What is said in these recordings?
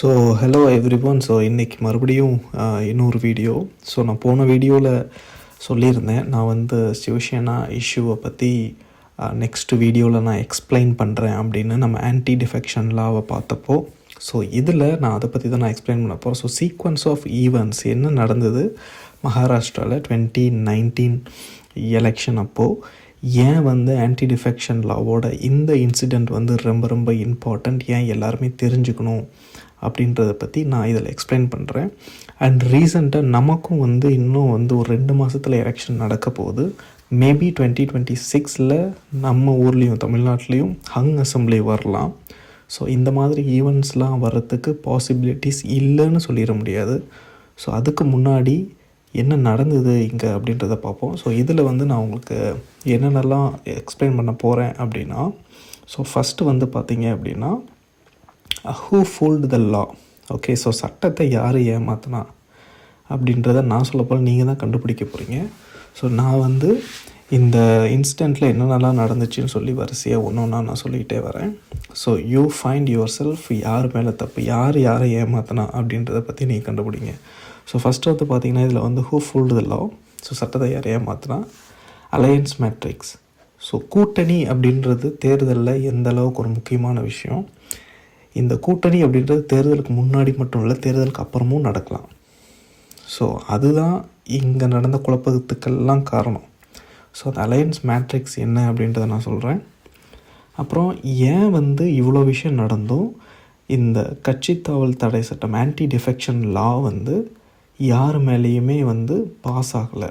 So hello everyone so இன்றைக்கி மறுபடியும் இன்னொரு வீடியோ ஸோ நான் போன வீடியோவில் சொல்லியிருந்தேன். நான் வந்து சிவசேனா இஷ்யூவை பற்றி நெக்ஸ்ட் வீடியோவில் நான் எக்ஸ்பிளைன் பண்ணுறேன் அப்படின்னு நம்ம ஆன்டி டிஃபெக்ஷன் லாவை பார்த்தப்போ. ஸோ இதில் நான் அதை பற்றி தான் நான் எக்ஸ்பிளைன் பண்ண போகிறேன் ஸோ சீக்வன்ஸ் ஆஃப் ஈவெண்ட்ஸ் என்ன நடந்தது? மகாராஷ்டிராவில் டுவெண்ட்டி நைன்டீன் எலெக்ஷன் அப்போது ஏன் வந்து ஆன்டி டிஃபெக்ஷன் லாவோட இந்த இன்சிடெண்ட் வந்து ரொம்ப ரொம்ப இம்பார்ட்டண்ட் ஏன் எல்லாருமே தெரிஞ்சுக்கணும்? அப்படின்றத பற்றி நான் இதில் எக்ஸ்பிளைன் பண்ணுறேன் அண்ட் ரீசெண்டாக நமக்கும் வந்து இன்னும் வந்து ஒரு ரெண்டு மாதத்தில் எலெக்ஷன் நடக்க போகுது. மேபி டுவெண்ட்டி டுவெண்ட்டி சிக்ஸில் நம்ம ஊர்லேயும் தமிழ்நாட்டிலையும் ஹங் அசம்பிளி வரலாம். ஸோ இந்த மாதிரி ஈவெண்ட்ஸ்லாம் வர்றதுக்கு பாசிபிலிட்டிஸ் இல்லைன்னு சொல்லிட முடியாது. ஸோ அதுக்கு முன்னாடி என்ன நடந்தது இங்கே அப்படின்றத பார்ப்போம். ஸோ இதில் வந்து நான் உங்களுக்கு என்னென்னலாம் எக்ஸ்பிளைன் பண்ண போகிறேன் அப்படின்னா ஸோ ஃபஸ்ட்டு வந்து பார்த்தீங்க அப்படின்னா who fooled the law okay so சட்டத்தை யார் ஏமாத்தினா? அப்படின்றத நான் சொல்ல போல் நீங்கள் தான் கண்டுபிடிக்க போகிறீங்க ஸோ நான் வந்து இந்த இன்ஸ்டண்ட்டில் என்னென்னலாம் நடந்துச்சுன்னு சொல்லி வரிசையாக ஒன்று ஒன்றா நான் சொல்லிக்கிட்டே வரேன். So you find yourself யார் மேலே தப்பு? யார் யாரை ஏமாத்தினா? அப்படின்றத பற்றி நீங்கள் கண்டுபிடிங்க. ஸோ ஃபஸ்ட்டு வந்து பார்த்தீங்கன்னா இதில் வந்து who fooled the law so சட்டத்தை யார் ஏமாத்தினா? அலையன்ஸ் மேட்ரிக்ஸ் ஸோ கூட்டணி அப்படின்றது தேர்தலில் எந்த அளவுக்கு ஒரு முக்கியமான விஷயம்? இந்த கூட்டணி அப்படின்றது தேர்தலுக்கு முன்னாடி மட்டும் இல்லை தேர்தலுக்கு அப்புறமும் நடக்கலாம். ஸோ அதுதான் இங்கே நடந்த குழப்பத்துக்கெல்லாம் காரணம். ஸோ அந்த அலையன்ஸ் மேட்ரிக்ஸ் என்ன அப்படின்றத நான் சொல்கிறேன் அப்புறம் ஏன் வந்து இவ்வளோ விஷயம் நடந்தும் இந்த கட்சித்தாவல் தடை சட்டம் ஆன்டி டிஃபெக்ஷன் லா வந்து யார் மேலேயுமே வந்து பாஸ் ஆகலை.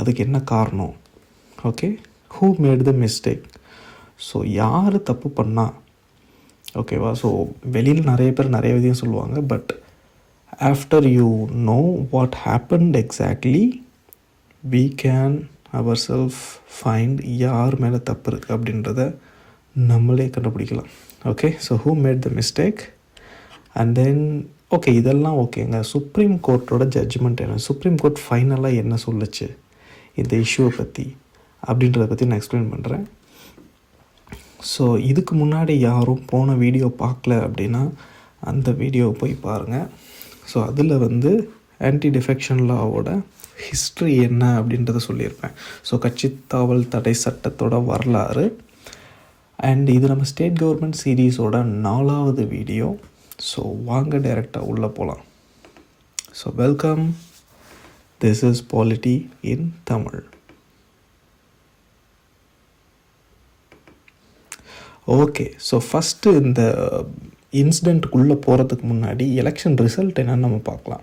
அதுக்கு என்ன காரணம்? Okay who made the mistake so யார் தப்பு பண்ணால் ஓகேவா? ஸோ வெளியில் நிறைய பேர் நிறைய விதையும் சொல்லுவாங்க but after you know what happened exactly we can our self find யார் மேலே தப்பு இருக்குது அப்படின்றத நம்மளே கண்டுபிடிக்கலாம். Okay so who made the mistake and then okay இதெல்லாம் ஓகேங்க. சுப்ரீம் கோர்ட்டோட ஜட்ஜ்மெண்ட் என்ன? சுப்ரீம் கோர்ட் ஃபைனலாக என்ன சொல்லுச்சு? இந்த இஷ்யூவை பற்றி அப்படின்றத பற்றி நான் எக்ஸ்பிளைன் பண்ணுறேன் ஸோ இதுக்கு முன்னாடி யாரும் போன வீடியோ பார்க்கல அப்படின்னா அந்த வீடியோவை போய் பாருங்கள் ஸோ அதில் வந்து ஆன்டி டிஃபெக்ஷன் லாவோட ஹிஸ்ட்ரி என்ன அப்படின்றத சொல்லியிருப்பேன். ஸோ கட்சித்தாவல் தடை சட்டத்தோட வரலாறு. அண்ட் இது நம்ம ஸ்டேட் கவர்மெண்ட் சீரீஸோட நாலாவது வீடியோ. ஸோ வாங்க டைரெக்டாக உள்ளே போகலாம் so welcome this is polity in Tamil okay so first இந்த இன்சிடெண்ட்டுக்குள்ளே போகிறதுக்கு முன்னாடி எலெக்ஷன் ரிசல்ட் என்னென்னு நம்ம பார்க்கலாம்.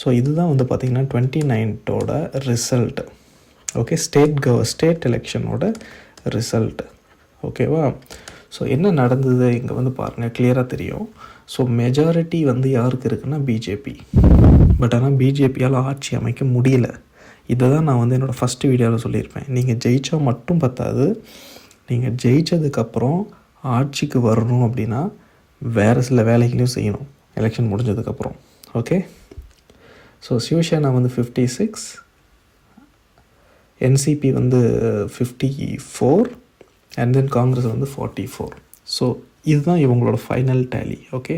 ஸோ இதுதான் வந்து பார்த்திங்கன்னா டுவெண்ட்டி நைன்ட்டோட ரிசல்ட் ஓகே ஸ்டேட் கவ ஸ்டேட் எலெக்ஷனோட ரிசல்ட் ஓகேவா ஸோ என்ன நடந்தது? இங்கே வந்து பாருங்கள் கிளியராக தெரியும். ஸோ மெஜாரிட்டி வந்து யாருக்கு இருக்குன்னா பிஜேபி பட் ஆனால் பிஜேபியால் ஆட்சி அமைக்க முடியல. இதை தான் நான் வந்து என்னோடய ஃபஸ்ட்டு வீடியோவில் சொல்லியிருப்பேன். நீங்கள் ஜெயித்தா மட்டும் பத்தாது. நீங்கள் ஜெயிச்சதுக்கப்புறம் ஆட்சிக்கு வரணும் அப்படின்னா வேறு சில வேலைகளையும் செய்யணும். எலெக்ஷன் முடிஞ்சதுக்கப்புறம். ஓகே ஸோ சிவசேனா வந்து ஃபிஃப்டி சிக்ஸ் என்சிபி வந்து fifty four and then Congress வந்து ஃபார்ட்டி ஃபோர் ஸோ இதுதான் இவங்களோட ஃபைனல் டேலி ஓகே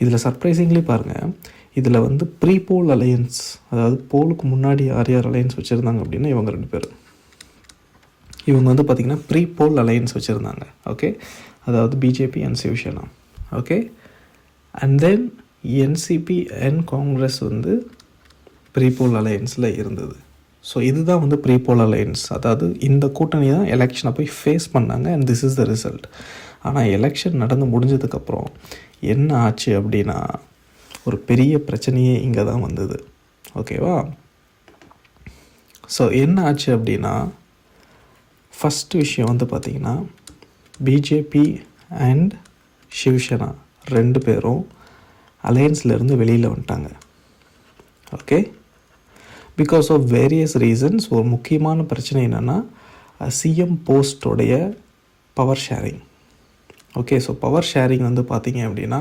இதில் சர்ப்ரைசிங்லி பாருங்கள் இதில் வந்து ப்ரீ போல் அலையன்ஸ் அதாவது போலுக்கு முன்னாடி யார் யார் அலையன்ஸ் வச்சுருந்தாங்க அப்படின்னா இவங்க ரெண்டு பேர். இவங்க வந்து பார்த்திங்கன்னா ப்ரீ போல் அலையன்ஸ் வச்சுருந்தாங்க ஓகே அதாவது BJP and Shiv Sena okay and then NCP and Congress வந்து ப்ரீபோல் அலையன்ஸில் இருந்தது. ஸோ இதுதான் வந்து ப்ரீபோல் அலையன்ஸ் அதாவது இந்த கூட்டணி தான் எலெக்ஷனை போய் ஃபேஸ் பண்ணாங்க and this is the result ஆனால் எலெக்ஷன் நடந்து முடிஞ்சதுக்கப்புறம் என்ன ஆச்சு அப்படின்னா ஒரு பெரிய பிரச்சனையே இங்கே தான் வந்தது ஓகேவா ஸோ என்ன ஆச்சு அப்படின்னா ஃபஸ்ட்டு விஷயம் வந்து பார்த்திங்கன்னா பிஜேபி அண்ட் சிவசேனா ரெண்டு பேரும் அலையன்ஸ்லேருந்து வெளியில் வந்துட்டாங்க. Okay because of various reasons ஒரு முக்கியமான பிரச்சனை என்னென்னா CM போஸ்டோடைய power sharing okay so power sharing வந்து பார்த்தீங்க அப்படின்னா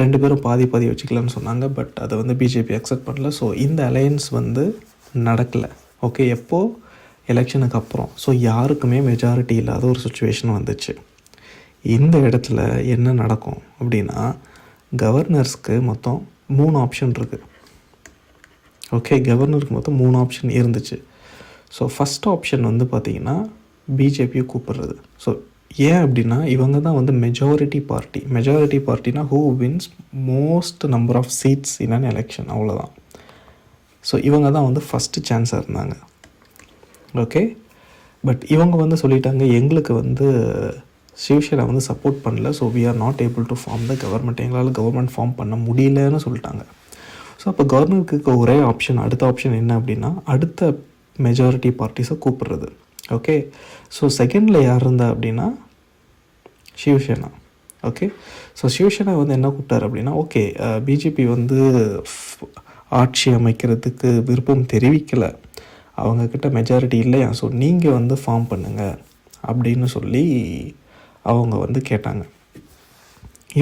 ரெண்டு பேரும் பாதி பாதி வச்சுக்கலாம்னு சொன்னாங்க. பட் அதை வந்து பிஜேபி அக்செப்ட் பண்ணல. ஸோ இந்த அலையன்ஸ் வந்து நடக்கலை. ஓகே எப்போது எலெக்ஷனுக்கு அப்புறம். ஸோ யாருக்குமே மெஜாரிட்டி இல்லாத ஒரு சுச்சுவேஷன் வந்துச்சு. இந்த இடத்துல என்ன நடக்கும் அப்படின்னா கவர்னர்ஸ்க்கு மொத்தம் மூணு ஆப்ஷன் இருக்குது ஓகே கவர்னருக்கு மொத்தம் மூணு ஆப்ஷன் இருந்துச்சு. ஸோ ஃபஸ்ட் ஆப்ஷன் வந்து பார்த்திங்கன்னா பிஜேபியை கூப்பிடுறது. ஸோ ஏன் அப்படின்னா இவங்க தான் வந்து majority party majority பார்ட்டினா who wins most number of seats in an election அவ்வளோதான் ஸோ இவங்க தான் வந்து ஃபஸ்ட்டு சான்ஸாக இருந்தாங்க ஓகே பட் இவங்க வந்து சொல்லிட்டாங்க எங்களுக்கு வந்து சிவசேனா வந்து சப்போர்ட் பண்ணல. So we are not able to form the government எங்களால் கவர்மெண்ட் ஃபார்ம் பண்ண முடியலன்னு சொல்லிட்டாங்க. ஸோ அப்போ கவர்மெண்ட்டுக்கு ஒரே ஆப்ஷன் அடுத்த ஆப்ஷன் என்ன அப்படின்னா அடுத்த மெஜாரிட்டி பார்ட்டிஸை கூப்பிடுறது. ஓகே ஸோ செகண்டில் யார் இருந்தா அப்படின்னா சிவசேனா. ஓகே ஸோ சிவசேனா வந்து என்ன கூப்பிட்டாரு அப்படின்னா ஓகே பிஜேபி வந்து ஆட்சி அமைக்கிறதுக்கு விருப்பம் தெரிவிக்கலை. அவங்கக்கிட்ட மெஜாரிட்டி இல்லையா? ஸோ நீங்கள் வந்து ஃபார்ம் பண்ணுங்கள் அப்படின்னு சொல்லி அவங்க வந்து கேட்டாங்க.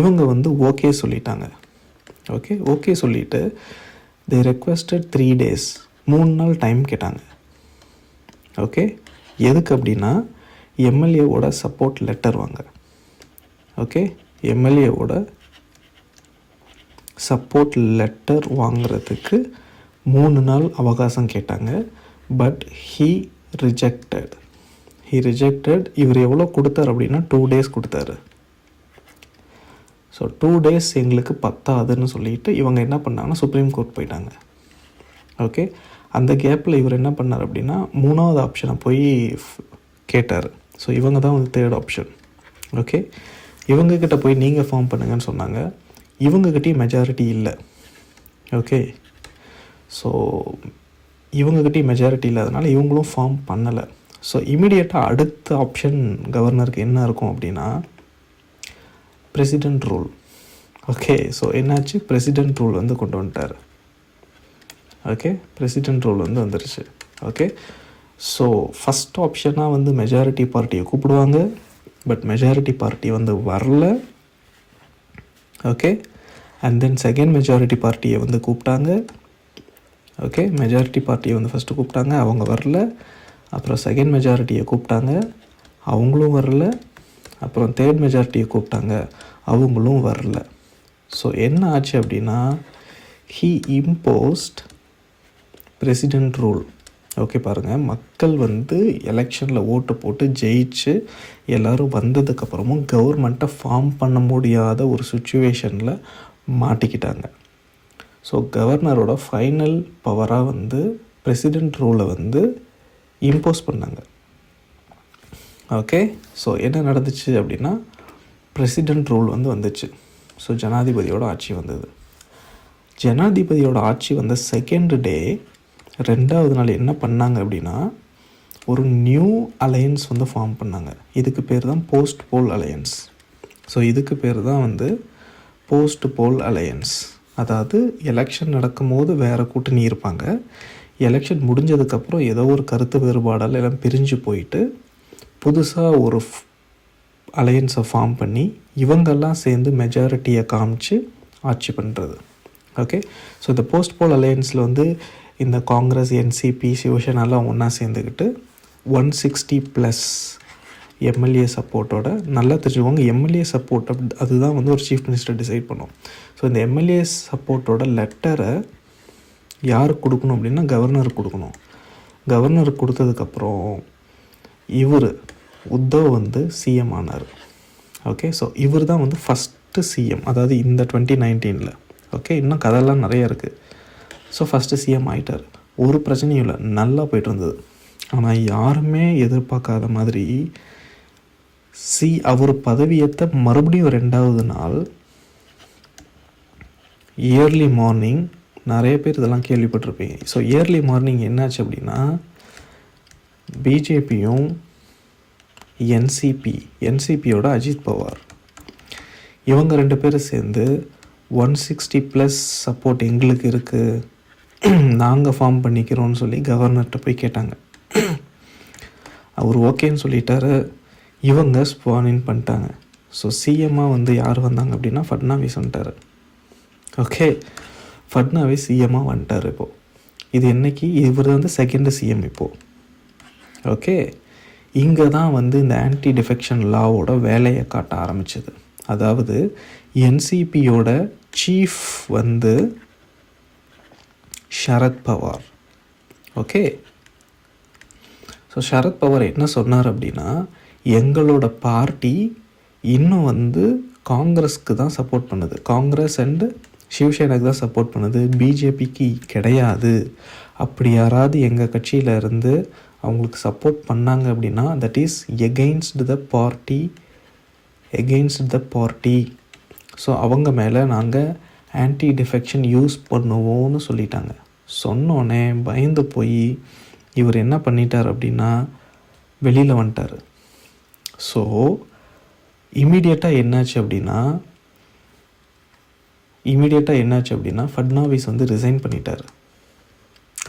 இவங்க வந்து ஓகே சொல்லிட்டாங்க. ஓகே ஓகே சொல்லிவிட்டு தி ரெக்வஸ்டட் த்ரீ டேஸ் மூணு நாள் டைம் கேட்டாங்க. ஓகே எதுக்கு அப்படின்னா எம்எல்ஏவோட சப்போர்ட் லெட்டர் வாங்க. ஓகே எம்எல்ஏவோட சப்போர்ட் லெட்டர் வாங்குறதுக்கு மூணு நாள் அவகாசம் கேட்டாங்க. But he rejected he rejected இவர் எவ்வளோ கொடுத்தாரு அப்படின்னா டூ டேஸ் கொடுத்தாரு. ஸோ டூ டேஸ் எங்களுக்கு பத்தாதுன்னு சொல்லிட்டு இவங்க என்ன பண்ணாங்கன்னா சுப்ரீம் கோர்ட் போயிட்டாங்க. ஓகே அந்த கேப்பில் இவர் என்ன பண்ணார் அப்படின்னா மூணாவது ஆப்ஷனை போய் கேட்டார். ஸோ இவங்க தான் வந்து தேர்ட் ஆப்ஷன் ஓகே இவங்கக்கிட்ட போய் நீங்கள் ஃபார்ம் பண்ணுங்கன்னு சொன்னாங்க. இவங்கக்கிட்டேயும் மெஜாரிட்டி இல்லை. ஓகே ஸோ இவங்கக்கிட்டேயும் மெஜாரிட்டி இல்லாதனால இவங்களும் ஃபார்ம் பண்ணலை. ஸோ இமீடியட்டாக அடுத்த ஆப்ஷன் கவர்னருக்கு என்ன இருக்கும் அப்படின்னா பிரசிடென்ட் ரூல் ஓகே ஸோ என்னாச்சு? பிரசிடென்ட் ரூல் வந்து கொண்டு வந்துட்டார். ஓகே பிரசிடென்ட் ரூல் வந்து வந்துருச்சு. ஓகே ஸோ ஃபஸ்ட் ஆப்ஷனாக வந்து மெஜாரிட்டி பார்ட்டியை கூப்பிடுவாங்க. பட் மெஜாரிட்டி பார்ட்டி வந்து வரல. Okay and then second majority பார்ட்டியை வந்து கூப்பிட்டாங்க. ஓகே மெஜாரிட்டி பார்ட்டியை வந்து ஃபஸ்ட்டு கூப்பிட்டாங்க அவங்க வரல. அப்புறம் செகண்ட் மெஜாரிட்டியை கூப்பிட்டாங்க அவங்களும் வரல. அப்புறம் தேர்ட் மெஜாரிட்டியை கூப்பிட்டாங்க அவங்களும் வரல. ஸோ என்ன ஆச்சு அப்படின்னா he imposed president rule okay பாருங்கள் மக்கள் வந்து எலெக்ஷனில் ஓட்டு போட்டு ஜெயிச்சு எல்லோரும் வந்ததுக்கப்புறமும் கவர்மெண்ட்டை ஃபார்ம் பண்ண முடியாத ஒரு சுச்சுவேஷனில் மாட்டிக்கிட்டாங்க. ஸோ கவர்னரோட ஃபைனல் பவராக வந்து பிரசிடென்ட் ரூலை வந்து இம்போஸ் பண்ணாங்க. ஓகே ஸோ என்ன நடந்துச்சு அப்படின்னா பிரசிடென்ட் ரூல் வந்து வந்துச்சு. ஸோ ஜனாதிபதியோட ஆட்சி வந்தது. ஜனாதிபதியோட ஆட்சி வந்த செகண்ட் டே ரெண்டாவது நாள் என்ன பண்ணாங்க அப்படின்னா ஒரு நியூ அலையன்ஸ் வந்து ஃபார்ம் பண்ணாங்க. இதுக்கு பேர் தான் போஸ்ட் போல் அலையன்ஸ் ஸோ இதுக்கு பேர் தான் வந்து போஸ்ட் போல் அலையன்ஸ் அதாவது எலெக்ஷன் நடக்கும்போது வேறு கூட்டணி இருப்பாங்க. எலெக்ஷன் முடிஞ்சதுக்கப்புறம் ஏதோ ஒரு கருத்து வேறுபாடால் எல்லாம் பிரிஞ்சு போயிட்டு புதுசாக ஒரு அலையன்ஸை ஃபார்ம் பண்ணி இவங்கெல்லாம் சேர்ந்து மெஜாரிட்டியை காமிச்சு ஆட்சி பண்ணுறது ஓகே ஸோ இந்த போஸ்ட் போல் அலையன்ஸில் வந்து இந்த காங்கிரஸ் என்சிபி சிவசேனாலாம் ஒன்றா சேர்ந்துக்கிட்டு ஒன் சிக்ஸ்டி ப்ளஸ் எம்எல்ஏ சப்போர்ட்டோட நல்லா தெரிஞ்சுக்கோங்க. எம்எல்ஏ சப்போர்ட் அப் அதுதான் வந்து ஒரு சீஃப் மினிஸ்டர் டிசைட் பண்ணும். ஸோ இந்த எம்எல்ஏ சப்போர்ட்டோட லெட்டரை யாருக்கு கொடுக்கணும் அப்படின்னா கவர்னருக்கு கொடுக்கணும். கவர்னருக்கு கொடுத்ததுக்கப்புறம் இவர் உத்தவ் வந்து சிஎம் ஆனார். ஓகே ஸோ இவர் தான் வந்து ஃபஸ்ட்டு சிஎம் அதாவது இந்த டுவெண்ட்டி நைன்டீனில் ஓகே இன்னும் கதையெல்லாம் நிறைய இருக்குது ஸோ ஃபஸ்ட்டு சிஎம் ஆயிட்டார். ஒரு பிரச்சனையும் இல்லை. நல்லா போயிட்டு இருந்தது. ஆனால் யாருமே எதிர்பார்க்காத மாதிரி சி அவர் பதவியேற்ற மறுபடியும் ரெண்டாவது நாள் இயர்லி மார்னிங் நிறைய பேர் இதெல்லாம் கேள்விப்பட்டிருப்பீங்க. ஸோ இயர்லி மார்னிங் என்னாச்சு அப்படின்னா பிஜேபியும் என்சிபி என்சிபியோட அஜித் பவார் இவங்க ரெண்டு பேரும் சேர்ந்து ஒன் சிக்ஸ்டி ப்ளஸ் சப்போர்ட் எங்களுக்கு இருக்குது நாங்கள் ஃபார்ம் பண்ணிக்கிறோன்னு சொல்லி கவர்னர்கிட்ட போய் கேட்டாங்க. அவர் ஓகேன்னு சொல்லிட்டாரு. இவங்க ஸ்பானின் பண்ணிட்டாங்க. ஸோ சிஎம்மாக வந்து யார் வந்தாங்க அப்படின்னா ஃபட்னாவிஸ் வந்துட்டார் ஓகே ஃபட்னாவிஸ் சிஎம்மாக வந்துட்டார் இப்போது இது என்னைக்கு? இவர் வந்து செகண்டு சிஎம் இப்போது ஓகே இங்கே தான் வந்து இந்த ஆன்டி டிஃபெக்ஷன் லாவோட வேலையை காட்ட ஆரம்பிச்சது. அதாவது என்சிபியோட சீஃப் வந்து ஷரத் பவார். ஓகே ஸோ ஷரத் பவார் என்ன சொன்னார் அப்படின்னா எங்களோட பார்ட்டி இன்னும் வந்து காங்கிரஸ்க்கு தான் சப்போர்ட் பண்ணுது. காங்கிரஸ் அண்டு சிவசேனாக்கு தான் சப்போர்ட் பண்ணுது. பிஜேபிக்கு கிடையாது. அப்படி யாராவது எங்கள் கட்சியில் இருந்து அவங்களுக்கு சப்போர்ட் பண்ணாங்க அப்படின்னா that is against the party against the party so அவங்க மேலே நாங்கள் ஆன்டி டிஃபெக்ஷன் யூஸ் பண்ணுவோம்னு சொல்லிட்டாங்க. சொன்னோடனே பயந்து போய் இவர் என்ன பண்ணிட்டார் அப்படின்னா வெளியில் வந்துட்டார். ஸோ இமீடியட்டாக என்னாச்சு அப்படின்னா இமீடியட்டாக என்னாச்சு அப்படின்னா ஃபட்னாவிஸ் வந்து ரிசைன் பண்ணிட்டார்.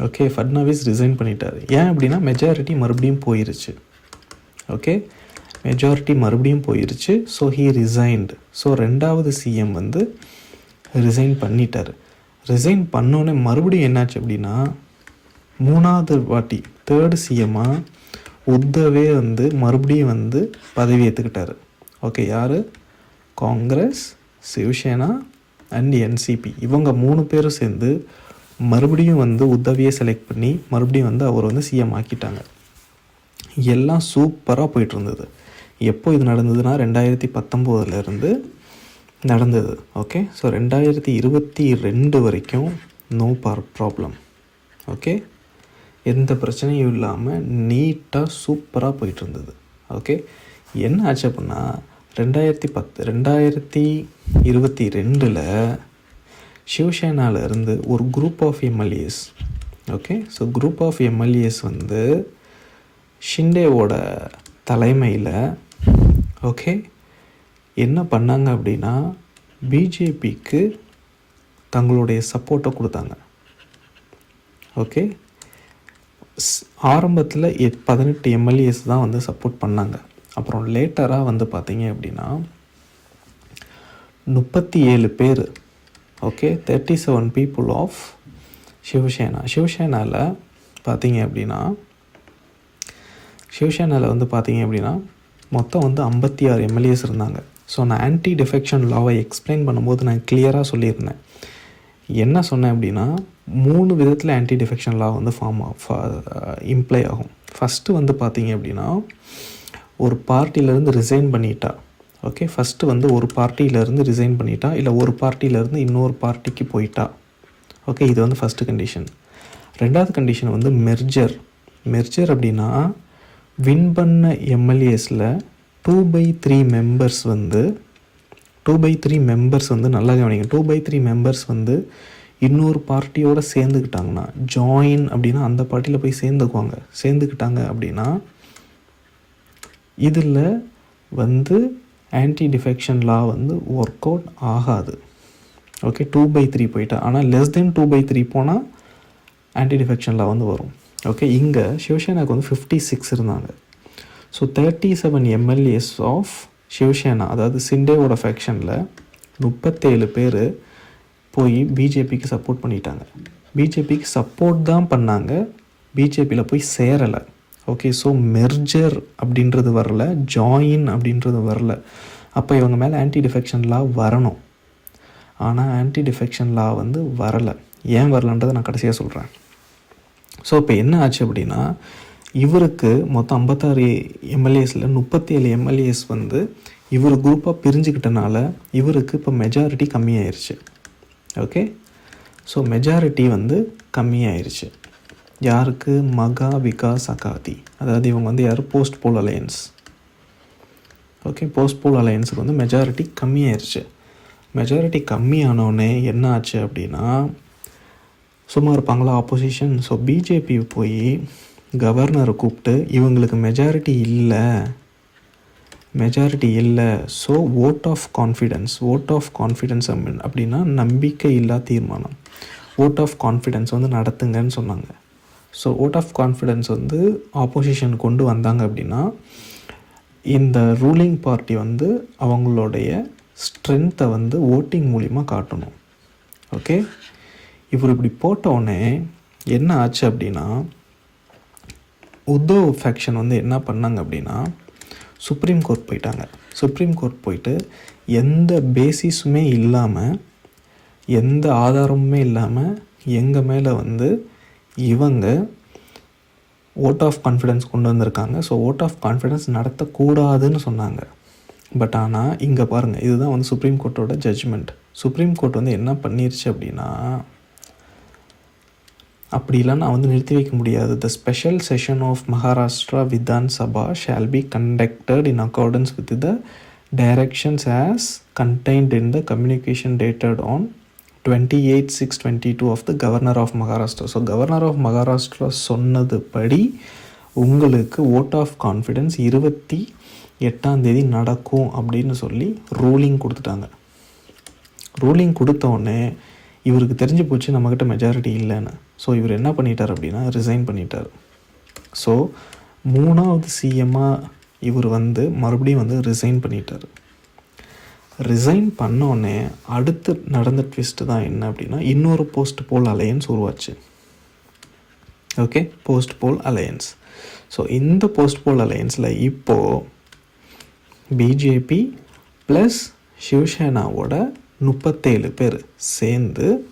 ஓகே ஃபட்னாவிஸ் ரிசைன் பண்ணிட்டார். ஏன் அப்படின்னா மெஜாரிட்டி மறுபடியும் போயிருச்சு. ஓகே மெஜாரிட்டி மறுபடியும் போயிருச்சு. ஸோ ஹீ ரிசைன்டு ஸோ ரெண்டாவது சிஎம் வந்து ரிசைன் பண்ணிட்டார். ரிசைன் பண்ணோன்னே மறுபடியும் என்னாச்சு அப்படின்னா மூணாவது வாட்டி தேர்டு சிஎம்மாக உத்தவே வந்து மறுபடியும் வந்து பதவி ஏற்றுக்கிட்டார் ஓகே யார்? காங்கிரஸ் சிவசேனா அண்ட் என்சிபி இவங்க மூணு பேரும் சேர்ந்து மறுபடியும் வந்து உத்தவியை செலக்ட் பண்ணி மறுபடியும் வந்து அவர் வந்து சிஎம் ஆக்கிட்டாங்க. எல்லாம் சூப்பராக போயிட்டு இருந்தது. எப்போ இது நடந்ததுன்னா ரெண்டாயிரத்தி பத்தொம்போதுலேருந்து நடந்தது. ஓகே ஸோ ரெண்டாயிரத்தி இருபத்தி ரெண்டு வரைக்கும் நோ பார் ப்ராப்ளம் ஓகே எந்த பிரச்சனையும் இல்லாமல் நீட்டாக சூப்பராக போயிட்டு இருந்தது ஓகே என்ன ஆச்சு அப்படின்னா ரெண்டாயிரத்தி பத்து ரெண்டாயிரத்தி இருபத்தி ரெண்டில் சிவசேனாவிலேருந்து ஒரு group of MLAs okay so group of MLAs வந்து ஷிண்டேவோட தலைமையில் ஓகே என்ன பண்ணாங்க அப்படின்னா பிஜேபிக்கு தங்களுடைய சப்போர்ட்டை கொடுத்தாங்க. ஓகே ஆரம்பத்தில் எட் பதினெட்டு எம்எல்ஏஸ் தான் வந்து சப்போர்ட் பண்ணாங்க. அப்புறம் லேட்டராக வந்து பார்த்தீங்க அப்படின்னா முப்பத்தி ஏழு பேர் okay thirty seven people of Shiv Sena சிவசேனாவில் பார்த்தீங்க அப்படின்னா சிவசேனாவில் வந்து பார்த்தீங்க அப்படின்னா மொத்தம் வந்து ஐம்பத்தி ஆறு எம்எல்ஏஸ் இருந்தாங்க. ஸோ நான் ஆன்டி டிஃபெக்ஷன் லாவை எக்ஸ்பிளைன் பண்ணும்போது நான் கிளியராக சொல்லியிருந்தேன். என்ன சொன்னேன் அப்படின்னா மூணு விதத்தில் ஆன்டி டிஃபெக்ஷன் லா வந்து ஃபார்ம் இம்ப்ளை uh, ஆகும். ஃபஸ்ட்டு வந்து பார்த்தீங்க அப்படின்னா ஒரு பார்ட்டியிலேருந்து ரிசைன் பண்ணிட்டா ஓகே ஃபஸ்ட்டு வந்து ஒரு பார்ட்டியிலேருந்து ரிசைன் பண்ணிட்டா இல்லை ஒரு பார்ட்டியிலேருந்து இன்னொரு பார்ட்டிக்கு போயிட்டா ஓகே இது வந்து ஃபஸ்ட்டு கண்டிஷன் ரெண்டாவது கண்டிஷன் வந்து மெர்ஜர் மெர்ஜர் அப்படின்னா வின் பண்ண எம்எல்ஏஸில் டூ பை த்ரீ மெம்பர்ஸ் வந்து டூ பை த்ரீ மெம்பர்ஸ் வந்து நல்லா கவனிங்க. டூ பை த்ரீ மெம்பர்ஸ் வந்து இன்னொரு பார்ட்டியோட சேர்ந்துக்கிட்டாங்கன்னா ஜாயின் அப்படின்னா அந்த பார்ட்டியில் போய் சேர்ந்துக்குவாங்க. சேர்ந்துக்கிட்டாங்க அப்படின்னா இதில் வந்து ஆன்டி டிஃபெக்ஷன் லா வந்து ஒர்க் அவுட் ஆகாது. ஓகே டூ பை த்ரீ போயிட்டா. ஆனால் less than two by three போனால் ஆன்டி டிஃபெக்ஷன் லா வந்து வரும். ஓகே இங்கே சிவசேனாக்கு வந்து ஃபிஃப்டி சிக்ஸ் இருந்தாங்க so thirty seven MLAs of Shiv Sena அதாவது சிண்டேவோட ஃபேக்ஷனில் முப்பத்தேழு பேர் போய் பிஜேபிக்கு சப்போர்ட் பண்ணிட்டாங்க. பிஜேபிக்கு சப்போர்ட் தான் பண்ணாங்க. பிஜேபியில் போய் சேரலை. ஓகே ஸோ மெர்ஜர் அப்படின்றது வரல. ஜாயின் அப்படின்றது வரல. அப்போ இவங்க மேலே ஆன்டி டிஃபெக்ஷன் லா வரணும். ஆனால் ஆன்டி டிஃபெக்ஷன் லா வந்து வரலை. ஏன் வரலன்றதை நான் கடைசியாக சொல்கிறேன் ஸோ இப்போ என்ன ஆச்சு அப்படின்னா இவருக்கு மொத்தம் ஐம்பத்தாறு எம்எல்ஏஸில் முப்பத்தி ஏழு எம்எல்ஏஸ் வந்து இவர் குரூப்பாக பிரிஞ்சுக்கிட்டனால இவருக்கு இப்போ மெஜாரிட்டி கம்மியாயிருச்சு. ஓகே ஸோ மெஜாரிட்டி வந்து கம்மியாயிருச்சு. யாருக்கு? மகா விகாஸ் அகாதி. அதாவது இவங்க வந்து யார்? Post poll alliance okay post poll அலையன்ஸுக்கு வந்து மெஜாரிட்டி கம்மியாயிருச்சு. மெஜாரிட்டி கம்மியானோடனே என்ன ஆச்சு அப்படின்னா சும்மா இருப்பாங்களா? ஆப்போசிஷன் ஸோ பிஜேபி போய் கவர்னரை கூப்பிட்டு இவங்களுக்கு மெஜாரிட்டி இல்லை. மெஜாரிட்டி இல்லை. So vote of confidence vote of confidence அப்படின்னா நம்பிக்கை இல்லா தீர்மானம். ஓட் ஆஃப் கான்ஃபிடென்ஸ் வந்து நடத்துங்கன்னு சொன்னாங்க. ஸோ ஓட் ஆஃப் கான்ஃபிடென்ஸ் வந்து ஆப்போசிஷன் கொண்டு வந்தாங்க அப்படின்னா இந்த ரூலிங் பார்ட்டி வந்து அவங்களுடைய ஸ்ட்ரென்த்தை வந்து ஓட்டிங் மூலிமா காட்டணும். ஓகே இவர் இப்படி போட்ட உடனே என்ன ஆச்சு அப்படின்னா உத்தவ் ஃபேக்ஷன் வந்து என்ன பண்ணாங்க அப்படின்னா சுப்ரீம் கோர்ட் போயிட்டாங்க. சுப்ரீம் கோர்ட் போயிட்டு எந்த பேசிஸுமே இல்லாமல் எந்த ஆதாரமுமே இல்லாமல் எங்கள் மேலே வந்து இவங்க ஓட் ஆஃப் கான்ஃபிடென்ஸ் கொண்டு வந்திருக்காங்க. ஸோ ஓட் ஆஃப் கான்ஃபிடென்ஸ் நடத்தக்கூடாதுன்னு சொன்னாங்க. பட் ஆனால் இங்கே பாருங்கள் இதுதான் வந்து சுப்ரீம் கோர்ட்டோட ஜட்ஜ்மெண்ட் சுப்ரீம் கோர்ட் வந்து என்ன பண்ணிருச்சு அப்படின்னா அப்படிலாம் நான் வந்து நிறுத்தி வைக்க முடியாது. The special session of Maharashtra Vidhan Sabha shall be conducted in accordance with the directions as contained in the communication dated on twenty eight six twenty two of the governor of Maharashtra so governor of Maharashtra சொன்னது படி உங்களுக்கு vote of confidence இருபத்தி எட்டாம் தேதி நடக்கும் அப்படின்னு சொல்லி ruling கொடுத்துட்டாங்க. ரூலிங் கொடுத்தோடனே இவருக்கு தெரிஞ்சு போச்சு நம்மக்கிட்ட மெஜாரிட்டி இல்லைன்னு. ஸோ இவர் என்ன பண்ணிட்டார் அப்படின்னா ரிசைன் பண்ணிட்டார். ஸோ மூணாவது சிஎம்மாக இவர் வந்து மறுபடியும் வந்து ரிசைன் பண்ணிட்டார். ரிசைன் பண்ணோடனே அடுத்து நடந்த ட்விஸ்ட்டு தான் என்ன அப்படின்னா இன்னொரு போஸ்ட் போல் அலையன்ஸ் உருவாச்சு. Okay post poll alliance so இந்த போஸ்ட் போல் அலையன்ஸில் இப்போது பிஜேபி ப்ளஸ் சிவசேனாவோட முப்பத்தேழு பேர் சேர்ந்து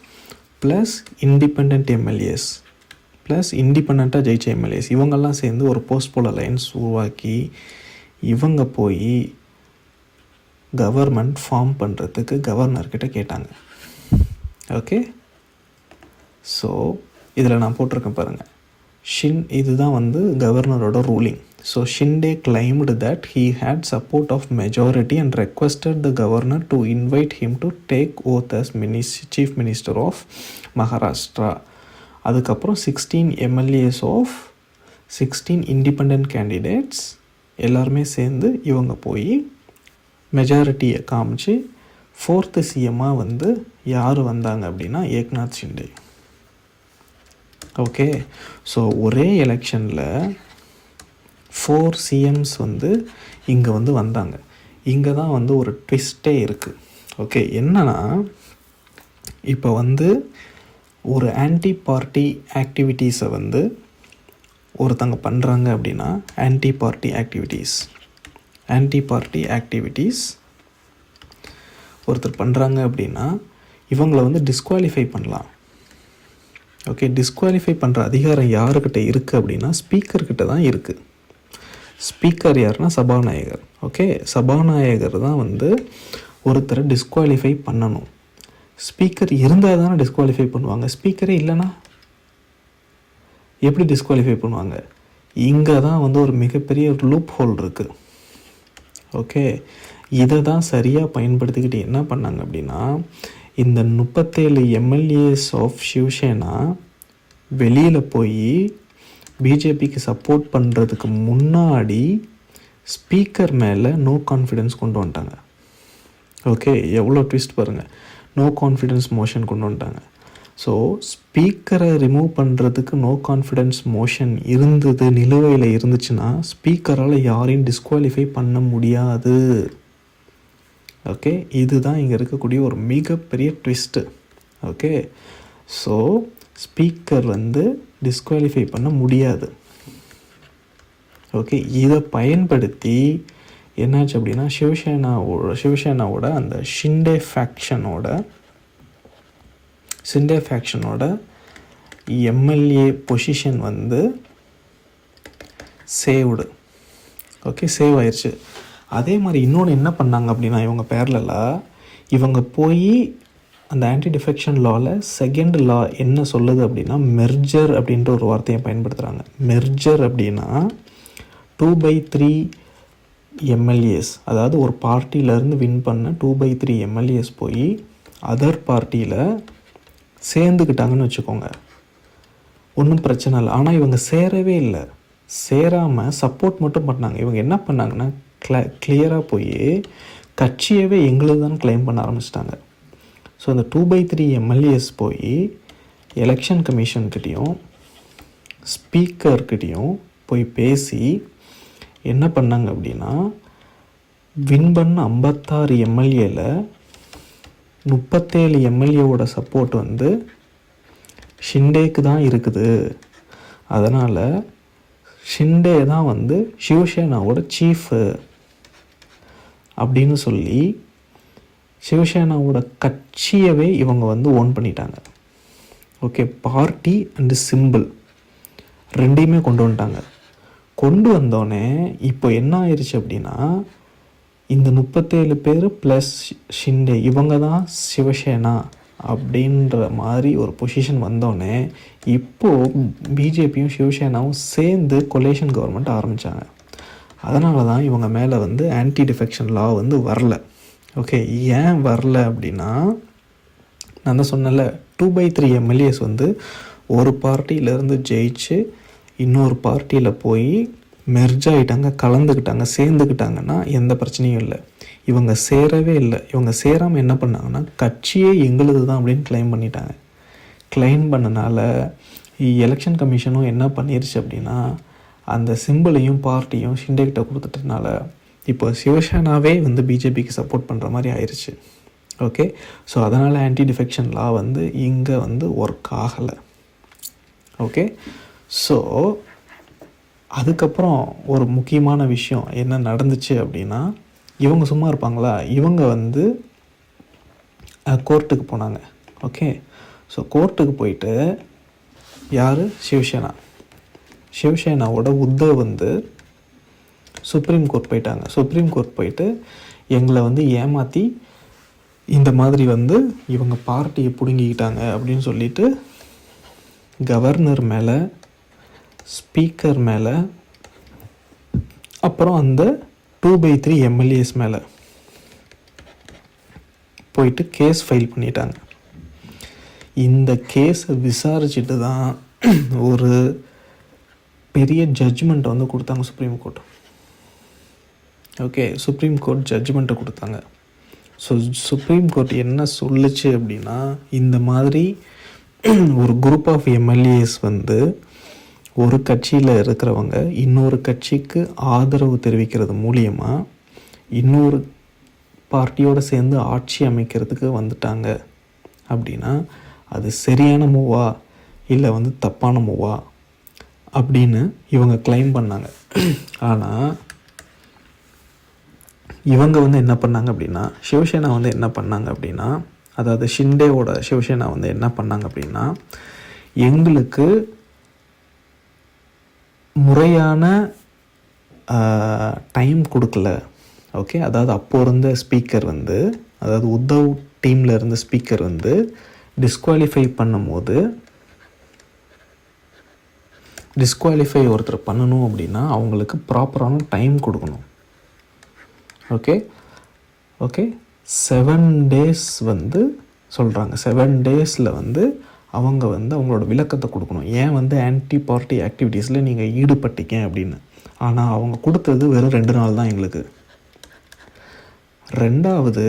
ப்ளஸ் இண்டிபெண்ட் எம்எல்ஏஸ் ப்ளஸ் இண்டிபெண்ட்டாக ஜெயிச்ச எம்எல்ஏஸ் இவங்கெல்லாம் சேர்ந்து ஒரு போஸ்ட் போல் அலையன்ஸ் உருவாக்கி இவங்க போய் கவர்மெண்ட் ஃபார்ம் பண்ணுறதுக்கு கவர்னர்கிட்ட கேட்டாங்க. ஓகே ஸோ இதில் நான் போட்டிருக்கேன் பாருங்கள் ஷின் இதுதான் வந்து கவர்னரோட ruling so Shinde claimed that he had support of majority and requested the governor to invite him to take oath as minis chief minister of Maharashtra அதுக்கப்புறம் sixteen MLAs of sixteen independent candidates எல்லாருமே சேர்ந்து இவங்க போய் மெஜாரிட்டியை காமிச்சு fourth சிஎம்மாக வந்து யார் வந்தாங்க அப்படின்னா ஏக்நாத் ஷிண்டே. ஓகே ஸோ ஒரே எலெக்ஷனில் ஃபோர் சிஎம்ஸ் வந்து இங்கே வந்து வந்தாங்க. இங்கே தான் வந்து ஒரு ட்விஸ்ட்டே இருக்குது ஓகே என்னன்னா இப்போ வந்து ஒரு ஆன்டி பார்ட்டி ஆக்டிவிட்டீஸை வந்து ஒருத்தங்க பண்ணுறாங்க அப்படின்னா anti party activities anti party activities ஒருத்தர் பண்ணுறாங்க அப்படின்னா இவங்களை வந்து டிஸ்குவாலிஃபை பண்ணலாம். ஓகே டிஸ்குவாலிஃபை பண்ணுற அதிகாரம் யாருக்கிட்ட இருக்குது அப்படின்னா ஸ்பீக்கர்கிட்ட தான் இருக்குது ஸ்பீக்கர் யாருன்னா சபாநாயகர். ஓகே சபாநாயகர் தான் வந்து ஒருத்தரை டிஸ்குவாலிஃபை பண்ணணும். ஸ்பீக்கர் இருந்தால் தானே டிஸ்குவாலிஃபை பண்ணுவாங்க. ஸ்பீக்கரே இல்லைன்னா எப்படி டிஸ்குவாலிஃபை பண்ணுவாங்க? இங்கே தான் வந்து ஒரு மிகப்பெரிய ஒரு லூப் ஹோல் இருக்குது ஓகே இதை தான் சரியாக பயன்படுத்திக்கிட்டு என்ன பண்ணாங்க அப்படின்னா இந்த முப்பத்தேழு எம்எல்ஏஸ் ஆஃப் சிவசேனா வெளியில் போய் பிஜேபிக்கு சப்போர்ட் பண்ணுறதுக்கு முன்னாடி ஸ்பீக்கர் மேலே நோ கான்ஃபிடென்ஸ் கொண்டு வந்துட்டாங்க. ஓகே எவ்வளோ ட்விஸ்ட் பாருங்கள் நோ கான்ஃபிடென்ஸ் மோஷன் கொண்டு வந்துட்டாங்க. ஸோ ஸ்பீக்கரை ரிமூவ் பண்ணுறதுக்கு நோ கான்ஃபிடென்ஸ் மோஷன் இருந்தது நிலுவையில் இருந்துச்சுன்னா ஸ்பீக்கரால் யாரையும் டிஸ்குவாலிஃபை பண்ண முடியாது. ஓகே இதுதான் இங்கே இருக்கக்கூடிய ஒரு மிகப்பெரிய ட்விஸ்ட்டு ஓகே ஸோ ஸ்பீக்கர் வந்து டிஸ்குவாலிஃபை பண்ண முடியாது. ஓகே இதை பயன்படுத்தி என்னாச்சு அப்படின்னா சிவசேனாவோட சிவசேனாவோட அந்த ஷிண்டே ஃபேக்ஷனோட ஷிண்டே ஃபேக்ஷனோட எம்எல்ஏ பொசிஷன் வந்து சேவ்டு ஓகே சேவ் ஆயிடுச்சு அதே மாதிரி இன்னொன்று என்ன பண்ணாங்க அப்படின்னா இவங்க பேரலாம் இவங்க போய் அந்த ஆன்டி டிஃபெக்ஷன் லாவில் செகண்ட் லா என்ன சொல்லுது அப்படின்னா மெர்ஜர் அப்படின்ற ஒரு வார்த்தையை பயன்படுத்துகிறாங்க மெர்ஜர் அப்படின்னா டூ பை த்ரீ எம்எல்ஏஸ் அதாவது ஒரு பார்ட்டியிலேருந்து வின் பண்ண டூ பை த்ரீ எம்எல்ஏஸ் போய் அதர் பார்ட்டியில் சேர்ந்துக்கிட்டாங்கன்னு வச்சுக்கோங்க. ஒன்றும் பிரச்சனை இல்லை. ஆனால் இவங்க சேரவே இல்லை. சேராமல் சப்போர்ட் மட்டும் பண்ணாங்க. இவங்க என்ன பண்ணாங்கன்னா கிள கிளியராக போய் கட்சியவே எங்களுக்கு தான் கிளைம் பண்ண ஆரம்பிச்சிட்டாங்க. ஸோ அந்த டூ பை த்ரீ எம்எல்ஏஸ் போய் எலெக்ஷன் கமிஷன்கிட்டேயும் ஸ்பீக்கர்கிட்டேயும் போய் பேசி என்ன பண்ணாங்க அப்படின்னா வின் பண்ண ஐம்பத்தாறு எம்எல்ஏல முப்பத்தேழு எம்எல்ஏவோட சப்போர்ட் வந்து ஷிண்டேக்கு தான் இருக்குது. அதனால் ஷிண்டே தான் வந்து சிவசேனாவோட சீஃபு அப்படின்னு சொல்லி சிவசேனாவோட கட்சியவே இவங்க வந்து ஓன் பண்ணிட்டாங்க. ஓகே பார்ட்டி அண்டு சிம்பிள் ரெண்டையுமே கொண்டு வந்துட்டாங்க. கொண்டு வந்தோடனே இப்போ என்ன ஆயிடுச்சு அப்படின்னா இந்த முப்பத்தேழு பேர் ப்ளஸ் ஷிண்டே இவங்க தான் சிவசேனா அப்படின்ற மாதிரி ஒரு பொசிஷன் வந்தோடனே இப்போது பிஜேபியும் சிவசேனாவும் சேர்ந்து கொலேஷன் கவர்மெண்ட் ஆரம்பித்தாங்க அதனால தான் இவங்க மேலே வந்து ஆன்டி டிஃபெக்ஷன் லா வந்து வரல. ஓகே ஏன் வரல அப்படின்னா நான் தான் சொன்னல டூ பை த்ரீ எம்எல்ஏஸ் வந்து ஒரு பார்ட்டியிலேருந்து ஜெயிச்சு இன்னொரு பார்ட்டியில் போய் மெர்ஜ் ஆகிட்டாங்க கலந்துக்கிட்டாங்க சேர்ந்துக்கிட்டாங்கன்னா எந்த பிரச்சனையும் இல்லை. இவங்க சேரவே இல்லை. இவங்க சேராமல் என்ன பண்ணாங்கன்னா கட்சியே எங்களுது தான் அப்படின்னு கிளைம் பண்ணிட்டாங்க. கிளைம் பண்ணனால எலெக்ஷன் கமிஷனும் என்ன பண்ணிருச்சு அப்படின்னா அந்த சிம்பிளையும் பார்ட்டியும் ஷிண்டேக்கிட்ட கொடுத்துட்டனால இப்போ சிவசேனாவே வந்து பிஜேபிக்கு சப்போர்ட் பண்ணுற மாதிரி ஆயிடுச்சு ஓகே ஸோ அதனால் ஆன்டி டிஃபெக்ஷன் லா வந்து இங்கே வந்து ஒர்க் ஆகலை. ஓகே ஸோ அதுக்கப்புறம் ஒரு முக்கியமான விஷயம் என்ன நடந்துச்சு அப்படின்னா இவங்க சும்மா இருப்பாங்களா? இவங்க வந்து கோர்ட்டுக்கு போனாங்க. ஓகே ஸோ கோர்ட்டுக்கு போயிட்டு யார்? சிவசேனா. சிவசேனாவோட உத்தவ் வந்து சுப்ரீம் கோர்ட் போயிட்டாங்க. சுப்ரீம் கோர்ட் போயிட்டு எங்களை வந்து ஏமாற்றி இந்த மாதிரி வந்து இவங்க பார்ட்டியை பிடுங்கிக்கிட்டாங்க அப்படின்னு சொல்லிட்டு கவர்னர் மேலே ஸ்பீக்கர் மேலே அப்புறம் அந்த டூ பை த்ரீ எம்எல்ஏஸ் மேலே போயிட்டு கேஸ் ஃபைல் பண்ணிட்டாங்க. இந்த கேஸை விசாரிச்சுட்டு தான் ஒரு பெரிய ஜட்ஜ்மெண்ட் வந்து கொடுத்தாங்க supreme court okay supreme court ஜட்ஜ்மெண்ட்டை கொடுத்தாங்க. ஸோ சுப்ரீம் கோர்ட் என்ன சொல்லுச்சு அப்படின்னா இந்த மாதிரி ஒரு குரூப் ஆஃப் எம்எல்ஏஸ் வந்து ஒரு கட்சியில் இருக்கிறவங்க இன்னொரு கட்சிக்கு ஆதரவு தெரிவிக்கிறது மூலியமாக இன்னொரு பார்ட்டியோடு சேர்ந்து ஆட்சி அமைக்கிறதுக்கு வந்துட்டாங்க. அப்படின்னா அது சரியான மூவா இல்லை வந்து தப்பான மூவா அப்படின்னு இவங்க கிளைம் பண்ணாங்க. ஆனால் இவங்க வந்து என்ன பண்ணாங்க அப்படின்னா சிவசேனா வந்து என்ன பண்ணாங்க அப்படின்னா அதாவது ஷிண்டேவோட சிவசேனா வந்து என்ன பண்ணாங்க அப்படின்னா எங்களுக்கு முறையான டைம் கொடுக்கல. ஓகே அதாவது அப்போ இருந்த ஸ்பீக்கர் வந்து அதாவது உத்தவ் டீமில் இருந்த ஸ்பீக்கர் வந்து டிஸ்குவாலிஃபை பண்ணும்போது டிஸ்குவாலிஃபை ஒருத்தர் பண்ணணும் அப்படின்னா அவங்களுக்கு ப்ராப்பரான டைம் கொடுக்கணும். ஓகே ஓகே செவன் டேஸ் வந்து சொல்கிறாங்க செவன் டேஸில் வந்து அவங்க வந்து அவங்களோட விளக்கத்தை கொடுக்கணும். ஏன் வந்து ஆன்டி பார்ட்டி ஆக்டிவிட்டீஸில் நீங்கள் ஈடுபட்டீங்க அப்படின்னு? ஆனால் அவங்க கொடுத்தது வெறும் ரெண்டு நாள் தான் எங்களுக்கு. ரெண்டாவது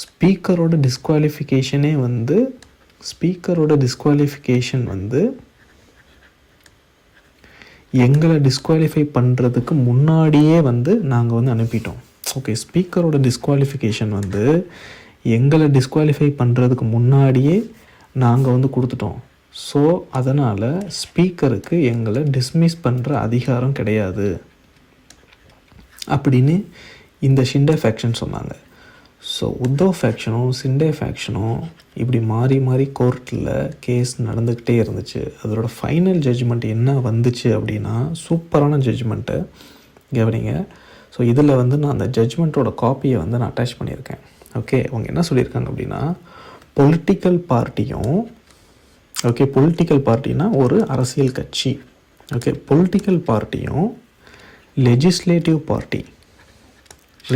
ஸ்பீக்கரோட டிஸ்குவாலிஃபிகேஷனே வந்து ஸ்பீக்கரோட டிஸ்குவாலிஃபிகேஷன் வந்து எங்களை டிஸ்குவாலிஃபை பண்ணுறதுக்கு முன்னாடியே வந்து நாங்கள் வந்து அனுப்பிட்டோம். ஓகே ஸ்பீக்கரோட டிஸ்குவாலிஃபிகேஷன் வந்து எங்களை டிஸ்குவாலிஃபை பண்ணுறதுக்கு முன்னாடியே நாங்கள் வந்து கொடுத்துட்டோம். ஸோ அதனால் ஸ்பீக்கருக்கு எங்களை டிஸ்மிஸ் பண்ணுற அதிகாரம் கிடையாது. அப்படின்னு இந்த ஷிண்டே ஃபேக்ஷன் சொன்னாங்க. ஸோ உத்தவ் ஃபேக்ஷனும் சிண்டே ஃபேக்ஷனும் இப்படி மாறி மாறி கோர்ட்டில் கேஸ் நடந்துக்கிட்டே இருந்துச்சு. அதோட ஃபைனல் ஜட்ஜ்மெண்ட் என்ன வந்துச்சு அப்படின்னா சூப்பரான ஜட்ஜ்மெண்ட்டு கவனிங்க. ஸோ இதில் வந்து நான் அந்த ஜட்ஜ்மெண்ட்டோட காப்பியை வந்து நான் அட்டாச் பண்ணியிருக்கேன். ஓகே அவங்க என்ன சொல்லியிருக்காங்க அப்படின்னா பொலிட்டிக்கல் பார்ட்டியும் ஓகே பொலிட்டிக்கல் பார்ட்டினா ஒரு அரசியல் கட்சி. ஓகே பொலிட்டிக்கல் பார்ட்டியும் லெஜிஸ்லேட்டிவ் பார்ட்டி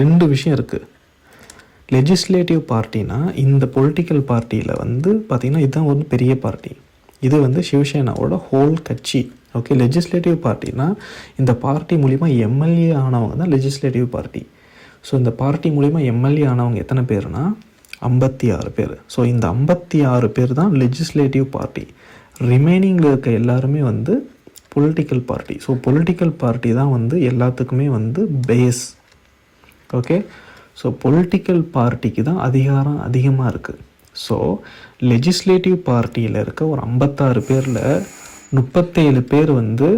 ரெண்டு விஷயம் இருக்குது லெஜிஸ்லேட்டிவ் பார்ட்டினா இந்த பொலிட்டிக்கல் பார்ட்டியில் வந்து பார்த்திங்கன்னா இதுதான் ஒரு பெரிய பார்ட்டி இது வந்து சிவசேனாவோட ஹோல் கட்சி. ஓகே லெஜிஸ்லேட்டிவ் பார்ட்டினா இந்த பார்ட்டி மூலிமா எம்எல்ஏ ஆனவங்க தான் லெஜிஸ்லேட்டிவ் பார்ட்டி ஸோ இந்த பார்ட்டி மூலிமா எம்எல்ஏ ஆனவங்க எத்தனை பேர்னா ஐம்பத்தி ஆறு பேர். ஸோ இந்த ஐம்பத்தி ஆறு பேர் தான் லெஜிஸ்லேட்டிவ் பார்ட்டி ரிமைனிங்கில் இருக்க எல்லாருமே வந்து political party so political party தான் வந்து எல்லாத்துக்குமே வந்து பேஸ் ஓகே ஸோ பொலிட்டிக்கல் பார்ட்டிக்கு தான் அதிகாரம் அதிகமாக இருக்குது ஸோ லெஜிஸ்லேட்டிவ் பார்ட்டியில் இருக்க ஒரு ஐம்பத்தாறு பேரில் முப்பத்தேழு பேர் வந்து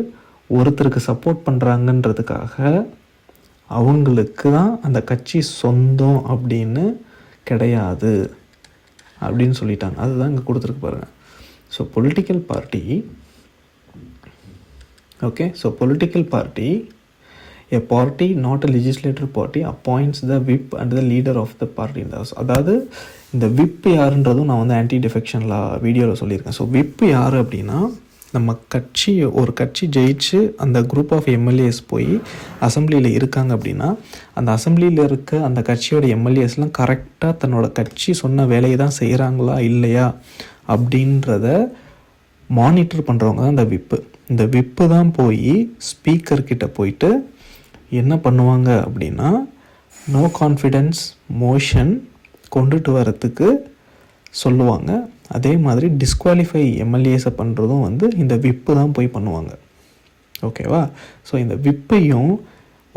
ஒருத்தருக்கு சப்போர்ட் பண்ணுறாங்கன்றதுக்காக அவங்களுக்கு தான் அந்த கட்சி சொந்தம் அப்படின்னு கிடையாது அப்படின்னு சொல்லிட்டாங்க. அதுதான் இங்கே கொடுத்துருக்கு பாருங்கள் so political party okay so political party a party not a legislator party appoints the whip and the leader of the party in the அதாவது இந்த விப் யாருன்றதும் நான் வந்து ஆன்டி டிஃபெக்ஷனில் வீடியோவில் சொல்லியிருக்கேன். ஸோ விப் யார் அப்படின்னா நம்ம கட்சி ஒரு கட்சி ஜெயிச்சு அந்த குரூப் ஆஃப் எம்எல்ஏஸ் போய் அசம்பிளியில் இருக்காங்க அப்படின்னா அந்த அசம்பிளியில் இருக்க அந்த கட்சியோட எம்எல்ஏஸ்லாம் கரெக்டாக தன்னோட கட்சி சொன்ன வேலையை தான் செய்கிறாங்களா இல்லையா அப்படின்றத மானிட்டர் பண்ணுறவங்க தான் இந்த விப்பு இந்த விப்பு தான் போய் ஸ்பீக்கர்கிட்ட போயிட்டு என்ன பண்ணுவாங்க அப்படின்னா நோ கான்ஃபிடென்ஸ் மோஷன் கொண்டுட்டு வரத்துக்கு சொல்லுவாங்க. அதே மாதிரி டிஸ்குவாலிஃபை எம்எல்ஏஸை பண்ணுறதும் வந்து இந்த விப்பு தான் போய் பண்ணுவாங்க. ஓகேவா ஸோ இந்த விப்பையும்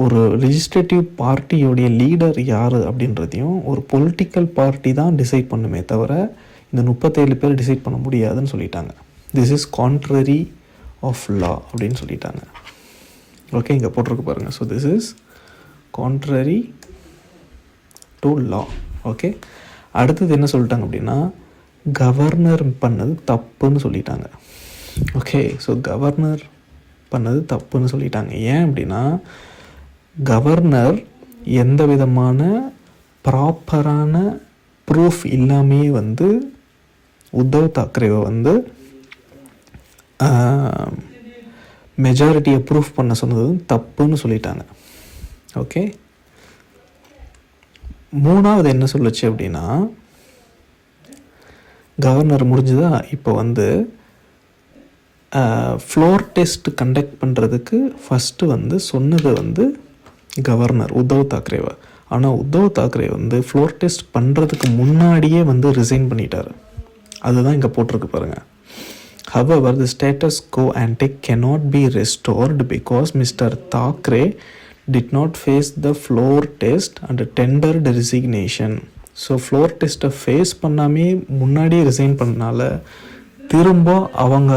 ஒரு ரிஜிஸ்ட்ரேட்டிவ் பார்ட்டியோடைய லீடர் யார் அப்படின்றதையும் ஒரு பொலிட்டிக்கல் பார்ட்டி தான் டிசைட் பண்ணுமே தவிர இந்த முப்பத்தேழு பேர் டிசைட் பண்ண முடியாதுன்னு சொல்லிட்டாங்க. This is contrary of law அப்படின்னு சொல்லிட்டாங்க. ஓகே இங்கே போட்டிருக்கு பாருங்கள் so this is contrary to law okay அடுத்தது என்ன சொல்லிட்டாங்க அப்படின்னா கவர்னர் பண்ணது தப்புன்னு சொல்லிட்டாங்க. ஓகே ஸோ கவர்னர் பண்ணது தப்புன்னு சொல்லிட்டாங்க. ஏன் அப்படின்னா கவர்னர் எந்த விதமான ப்ராப்பரான ப்ரூஃப் இல்லாமே வந்து உத்தவ் தாக்கரேவை வந்து மெஜாரிட்டியை ப்ரூஃப் பண்ண சொன்னதும் தப்புன்னு சொல்லிட்டாங்க. ஓகே மூணாவது என்ன சொல்லுச்சு அப்படின்னா கவர்னர் முடிஞ்சுதா? இப்போ வந்து ஃப்ளோர் டெஸ்ட் கண்டக்ட் பண்ணுறதுக்கு ஃபஸ்ட்டு வந்து சொன்னது வந்து கவர்னர் உத்தவ் தாக்கரேவா. ஆனால் உத்தவ் தாக்கரே வந்து ஃப்ளோர் டெஸ்ட் பண்ணுறதுக்கு முன்னாடியே வந்து ரிசைன் பண்ணிட்டார். அதுதான் இங்கே போட்டிருக்கு பாருங்கள் However, the status quo ante cannot be restored because Mr. Thackeray did not face the floor test and tendered resignation. So floor டெஸ்ட்டை ஃபேஸ் பண்ணாமே முன்னாடியே ரிசைன் பண்ணனால திரும்ப அவங்க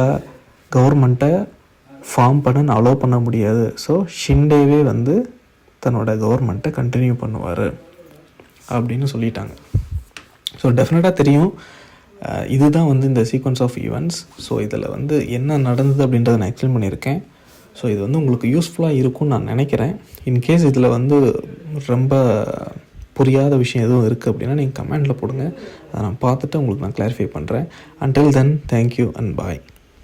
கவர்மெண்ட்டை ஃபார்ம் பண்ண அலோவ் பண்ண முடியாது ஸோ ஷிண்டேவே வந்து தன்னோட கவர்மெண்ட்டை கண்டினியூ பண்ணுவார் அப்படின்னு சொல்லிட்டாங்க ஸோ டெஃபினட்டாக தெரியும் இதுதான் வந்து இந்த சீக்வன்ஸ் ஆஃப் ஈவெண்ட்ஸ் ஸோ இதில் வந்து என்ன நடந்தது அப்படின்றத நான் எக்ஸ்பிளைன் பண்ணியிருக்கேன். ஸோ இது வந்து உங்களுக்கு யூஸ்ஃபுல்லாக இருக்கும்னு நான் நினைக்கிறேன். இன்கேஸ் இதில் வந்து ரொம்ப புரியாத விஷயம் எதுவும் இருக்குது அப்படின்னா நீங்கள் கமெண்டில் போடுங்க. அதை நான் பார்த்துட்டு உங்களுக்கு நான் கிளாரிஃபை பண்ணுறேன் until then thank you and bye